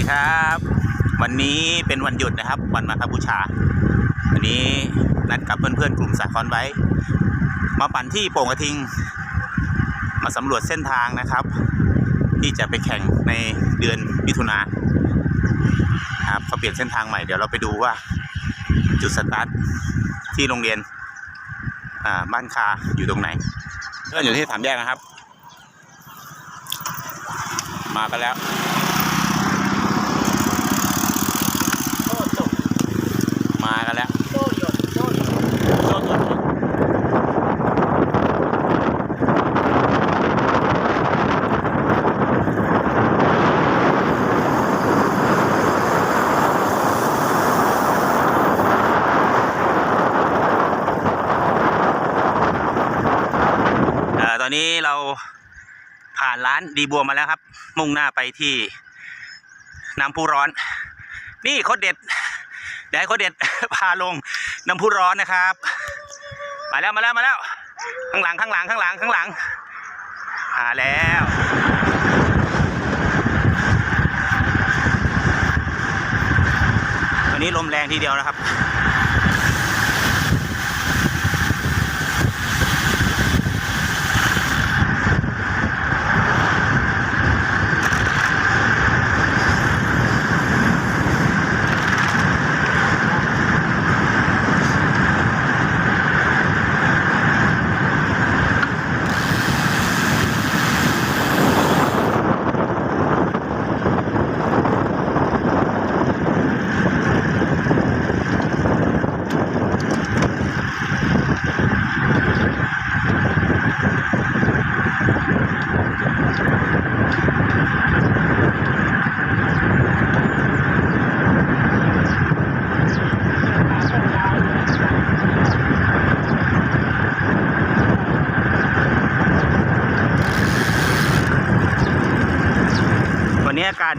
ดีครับ วันนี้เป็นวันหยุดนะครับ วันมาคบูชา วันนี้นัดกับเพื่อนๆกลุ่มสาคอนไว้ มาปั่นที่โป่งกระทิง มาสำรวจเส้นทางนะครับ ที่จะไปแข่งในเดือนมิถุนาครับเขาเปลี่ยนเส้นทางใหม่เดี๋ยวเราไปดูว่า จุดสตาร์ทที่โรงเรียนอ่าบ้านคาอยู่ตรงไหนเพื่อนอยู่ที่สามแยกนะครับ มากันแล้ว มากันแล้วโซ่หยดโซ่หยดเอนนี้เราผ่านร้านดีบัวมาแล้วครับ มุ่งหน้าไปที่น้ำพุร้อน นี่โคตรเด็ดเดี๋ยวให้โคตรเด็ดพาลงน้ำพุร้อนนะครับ มาแล้วมาแล้วมาแล้ว ข้างหลังข้างหลังข้างหลังข้างหลังมาแล้ววันนี้ลมแรงทีเดียวนะครับ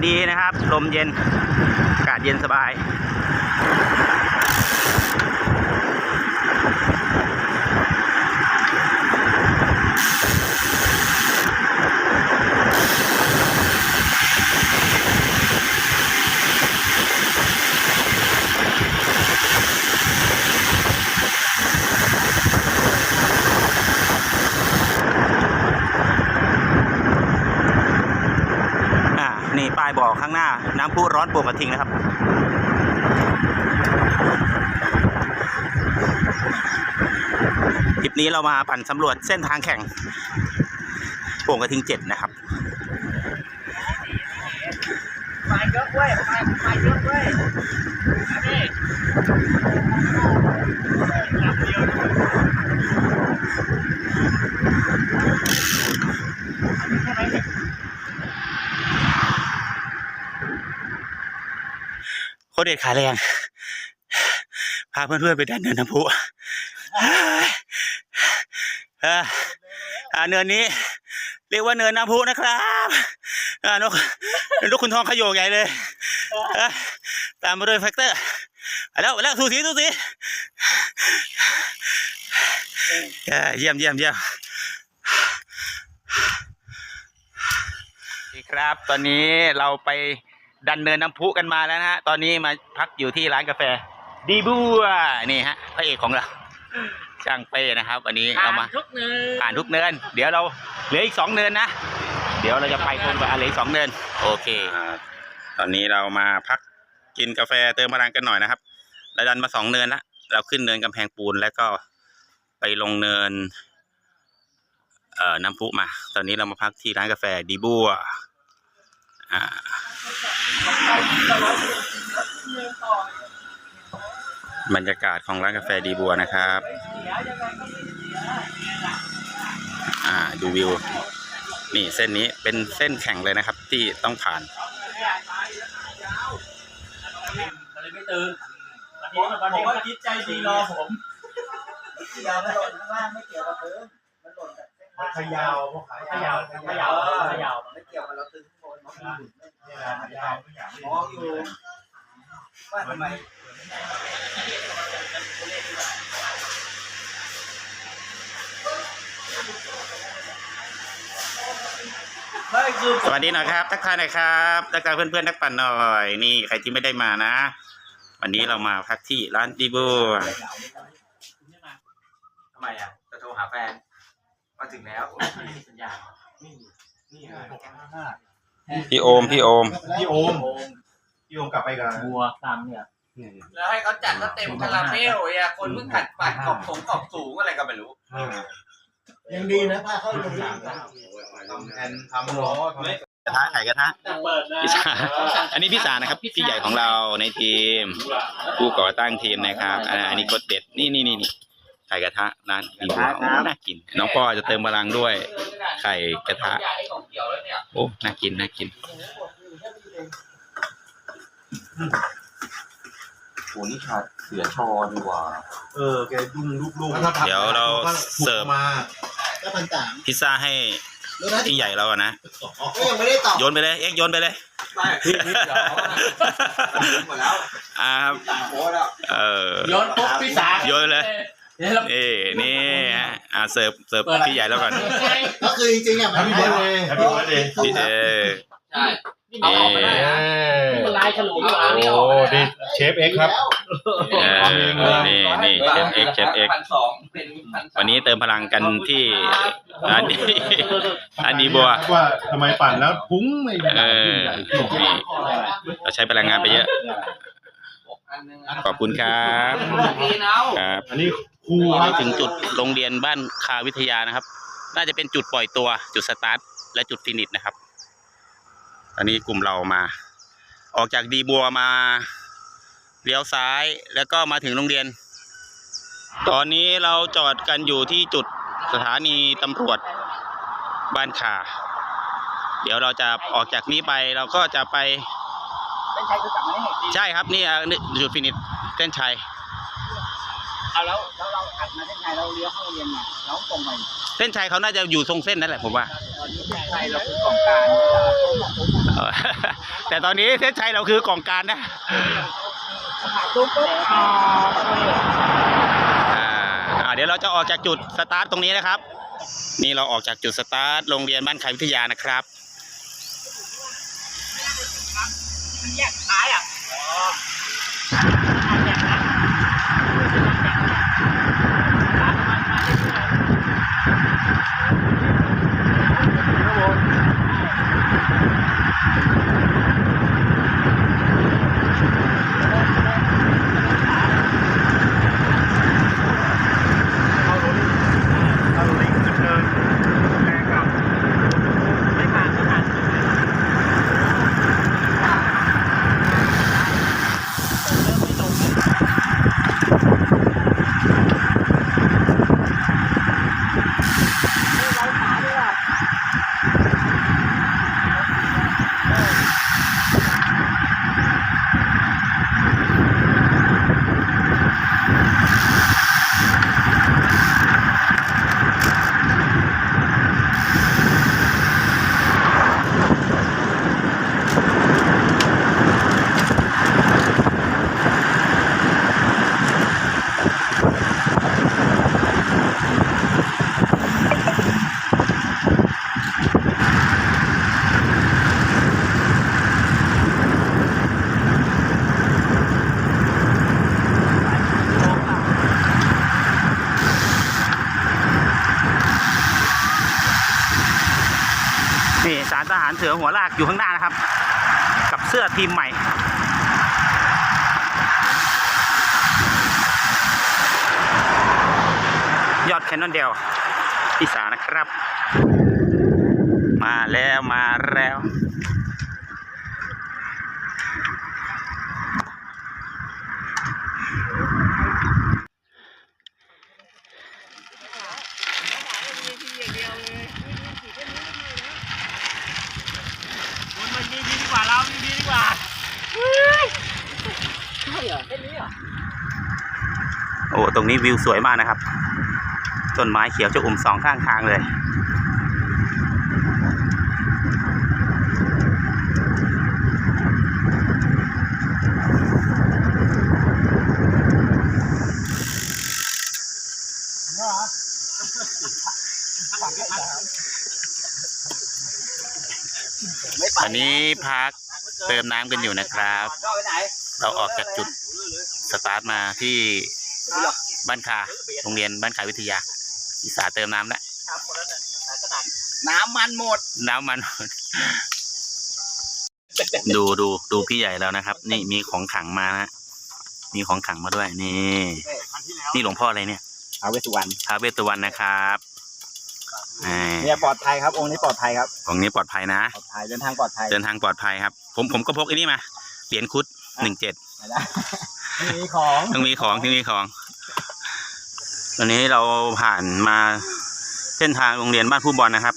ดีนะครับ ลมเย็น อากาศเย็นสบาย อ่า นี่ป้ายบอกข้างหน้า น้ำพุ ร้อนโป่งกระทิงนะครับ คลิปนี้เรามาปั่นสำรวจเส้นทางแข่งโป่งกระทิงเจ็ดนะครับมาเยอะเว้ยมามาเยอะเว้ยอันนี้ใช่ไหมเนี่ย โคตร เด็ดขาแรง พาเพื่อนๆไปดันเนินน้ำพุเอ่าเนินนี้ เรียกว่าเนินน้ำพุนะครับอ่านกนกคุณทองขยโยกใหญ่เลยตามมาด้วยแฟกเตอร์แล้วแล้วสูสีสูสีเอ่อเยี่ยมเยี่ยมเยี่ยมดีครับ ตอนนี้เราไป ดันเนินน้ำพุกันมาแล้วนะฮะ ตอนนี้มาพักอยู่ที่ร้านกาแฟ ดีบัวนี่ฮะพระเอกของเรา ช่างเป้นะครับ วันนี้เรามาทุกเนื้อผ่านทุกเนิน เดี๋ยวเราเหลืออีกสองเนินนะ เดี๋ยวเราจะไปพร้อมกับอะไรอีกสองเนิน โอเค ตอนนี้เรามาพักกินกาแฟเติมพลังกันหน่อยนะครับเราดันมาสองเนินละเราขึ้นเนินกำแพงปูนแล้วก็ไปลงเนิน เอ่อน้ำพุมา ตอนนี้เรามาพักที่ร้านกาแฟดีบัว อ่าบรรยากาศของร้านกาแฟดีบัวนะครับ อ่า ดูวิว นี่เส้นนี้เป็นเส้นแข่งเลยนะครับ ที่ต้องผ่านมันเลยไม่ตื่นวันนี้วันนี้ก็จิตใจดีรอผมเดี๋ยวมันหล่นข้างล่างไม่เกี่ยวกับพื้นมันหล่นจากเส้นทางขยาวพวกขายขยาวขยาวขยาวมันไม่เกี่ยวกับเราตึงข้างบน มองอยู่ว่าทำไมสวัสดีหน่อยครับ ทักทายหน่อยครับทักทายเพื่อนๆนักปั่นหน่อย นี่ใครที่ไม่ได้มานะ วันนี้เรามาพักที่ร้านดีโบทำไมอะจะโทรหาแฟนมาถึงแล้วไม่มีสัญญาณนี่ไง พี่โอม พี่โอม พี่โอมพี่โอมกลับไปกันบัวตามเนี่ยแล้วให้เขาจัดก็เต็มคาราเมลอะคนเพิ่งหัดปัดกรอบสูงกรอบสูงอะไรก็ไม่รู้ยังดีนะพาเข้าโรงเรียนทำแอนทำล้อกระทะไข่กระทะเปิดนะพี่สาอันนี้พี่สานะครับพี่ใหญ่ของเราในทีม ผู้ก่อตั้งทีมนะครับอ่าอันนี้กดเด็ดนี่นี่นี่นี่ ไข่กระทะร้านดีโบน่ากิน น้องปอจะเติมพลังด้วย ไข่กระทะใหญ่ของเกี่ยวแล้วเนี่ยโอ้น่ากินน่ากินโหนี่ขาดเสือชอดีกว่า เออ แกยุ่งลูกเดี๋ยวเราเสิร์ฟมาก็พันสามพิซซ่าให้แล้วนะพี่ใหญ่เราอะนะก็ยังไม่ได้ตอบโยนไปเลย เอ็กซ์โยนไปเลยไม่พี่นิดเดียวเขาอะหมดแล้วอ่าครับต่างโพสแล้วเออโยนปุ๊บพี่สาโยนเลย เดี๋ยวเราเอ้นี่ฮะอ่าเสิร์ฟเสิร์ฟพี่ใหญ่แล้วก่อนก็คือจริงๆอะแฮปปี้เบิร์ดเดย์แฮปปี้เบิร์ดเดย์พี่เออใช่เออลายฉลุยเอาอันนี้ออกโอ้ไปดินะเชฟเอ็กซ์ครับเออนี่นี่เชฟเอ็กซ์เชฟเอ็กซ์พันสองเป็นพันสามวันนี้เติมพลังกันที่อันนี้อันนี้บัวว่าทำไมปั่นแล้วพุ้งไม่ได้เออนี่เราใช้พลังงานไปเยอะอันหนึงขอบคุณครับกินเอาครับ อันนี้ครูวั นครันี้บถึงจุดโรงเรียนบ้านคาวิทยานะครับ น่าจะเป็นจุดปล่อยตัวจุดสตาร์ทและจุดฟินิชนะครับ ตอนนี้กลุ่มเรามา ออกจากดีบัวมาเลี้ยวซ้ายแล้วก็มาถึงโรงเรียน ตอนนี้เราจอดกันอยู่ที่จุดสถานีตำรวจบ้านคาเดี๋ยวเราจะออกจากนี้ไปเราก็จะไปเป็นชัยคือจับมาได้ไงใช่ครับนี่อะนี่จุดฟินิชเส้นชัย เอาแล้วแล้วเราอัดมาเส้นชัยเราเลี้ยวเข้าโรงเรียนมาเราตรงไปเส้นชัยเขาน่าจะอยู่ทรงเส้นนั่นแหละผมว่า ตอนนี้เส้นชัยเราคือกล่องกลางเออแต่ตอนนี้เส้นชัยเราคือกองการนะตุ๊บปุ๊บอ่าอ่าอ่าเดี๋ยวเราจะออกจากจุดสตาร์ทตรงนี้นะครับ นี่เราออกจากจุดสตาร์ทโรงเรียนบ้านไควิทยานะครับแยกท้ายอะ นี่ เสือหัวลากอยู่ข้างหน้านะครับ กับเสื้อทีมใหม่ยอดแคนนอนเดียวที่สานะครับ มาแล้วมาแล้ว มันดีดีกว่าเราดีดีกว่าใช่เหรอเส้นนี้เหรอ โอ้ตรงนี้วิวสวยมากนะครับต้นไม้เขียวจะอุ่มสองข้างทางเลยไม่ไปอันนี้พักเติมน้ำกันอยู่นะครับ เอาไปไหนเราออกจากจุดสตาร์ทมาที่บ้านคาโรงเรียนบ้านคาวิทยาอีสาเติมน้ำแล้วน้ำมันหมด น้ำมันดูดูดูพี่ใหญ่แล้วนะครับ นี่มีของขังมานะมีของขังมาด้วยนี่ นี่หลวงพ่ออะไรเนี่ยเอาเวสุวรรณพระเวสสุวรรณนะครับอ่าเนี่ยปลอดภัยครับ องค์นี้ปลอดภัยครับของนี้ปลอดภัยนะปลอดภัยเดินทางปลอดภัยเดินทางปลอดภัยครับ ผมผมก็พกไอ้นี่มาเหรียญคุด หนึ่งเจ็ดไม่ได้ไม่มีของต้องมีของที่มีของตอนนี้เราผ่านมาเส้นทางโรงเรียนบ้านผู้บอลนะครับ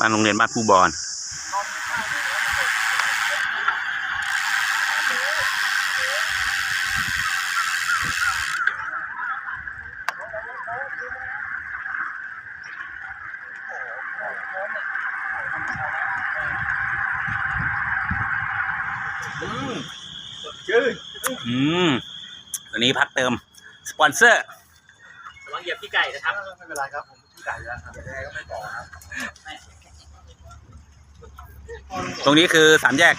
บ้านโรงเรียนบ้านผู้บอล มตัวนี้พักเติม สปอนเซอร์ระวังเหยียบพี่ไก่นะครับไม่เป็นไรครับผมพี่ไก่แล้วครับยังไงก็ไม่ต่อครับตรงนี้คือสามแยก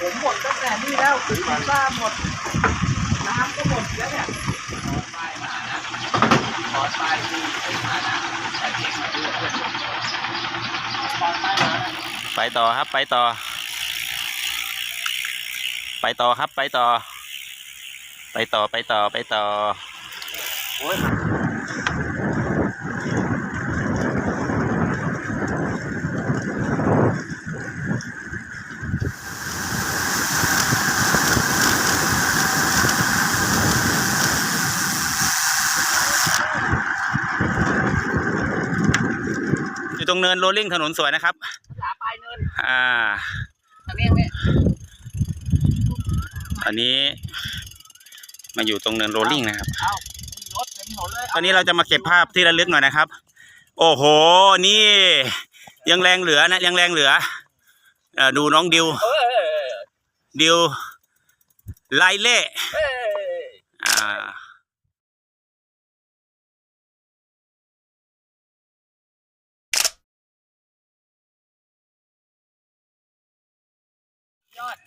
ผมหมดตั้งแต่นี่แล้วถึงบ้าหมดน้ำก็หมดแล้วเนี่ยขอไปมานะใส่เก่งมาด้วยขอไปมานะไปต่อครับไปต่อ ไปต่อครับไปต่อ ไปต่อไปต่อไปต่อโอ้ยอยู่ตรงเนินโรลลิ่งถนนสวยนะครับหลาปลายเนินอ่า ทางนี้ทางนี้ อันนี้มาอยู่ตรงเนินโรลลิ่งนะครับ ตอนนี้เราจะมาเก็บภาพที่ระลึกหน่อยนะครับ โอ้โห นี่ ยังแรงเหลือนะ ยังแรงเหลืออ่อดูน้องดิว ดิวไลเล่เอออ่า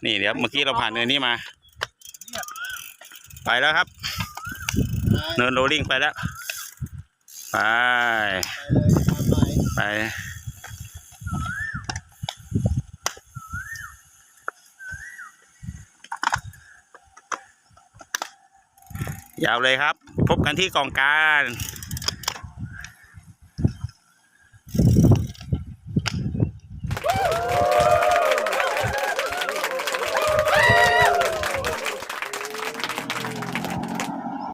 นี่เดี๋ยวเมื่อกี้เราผ่านเนินนี้มา ไปแล้วครับ เนินโรลลิ่งไปแล้ว ไป ไปยาวเลยครับ พบกันที่กองการ